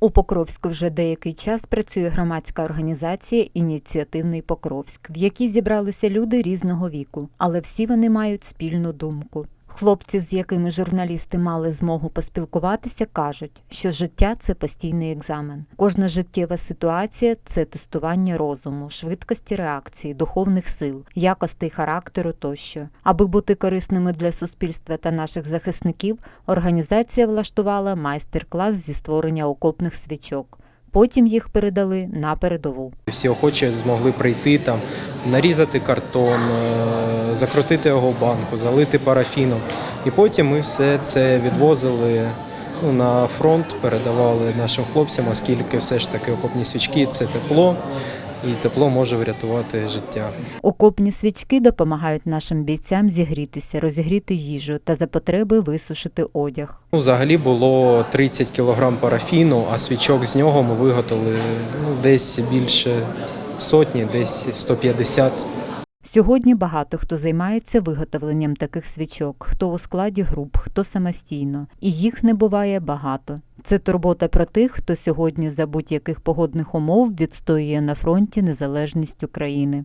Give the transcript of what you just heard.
У Покровську вже деякий час працює громадська організація Ініціативний Покровськ, в якій зібралися люди різного віку, але всі вони мають спільну думку. Хлопці, з якими журналісти мали змогу поспілкуватися, кажуть, що життя це постійний екзамен. Кожна життєва ситуація це тестування розуму, швидкості реакції, духовних сил, якостей характеру тощо. Аби бути корисними для суспільства та наших захисників, організація влаштувала майстер-клас зі створення окопних свічок. Потім їх передали на передову. Всі охочі змогли прийти там, нарізати картон, е, закрутити його в банку, залити парафіном. І потім ми все це відвозили ну, на фронт, передавали нашим хлопцям, оскільки все ж таки окопні свічки це тепло, і тепло може врятувати життя. Окопні свічки допомагають нашим бійцям зігрітися, розігріти їжу та за потреби висушити одяг. Ну, взагалі було 30 кг парафіну, а свічок з нього ми виготовили ну, десь більше сотні, десь 150. Сьогодні багато хто займається виготовленням таких свічок, хто у складі груп, хто самостійно, і їх не буває багато. Це турбота про тих, хто сьогодні за будь-яких погодних умов відстоює на фронті незалежність України.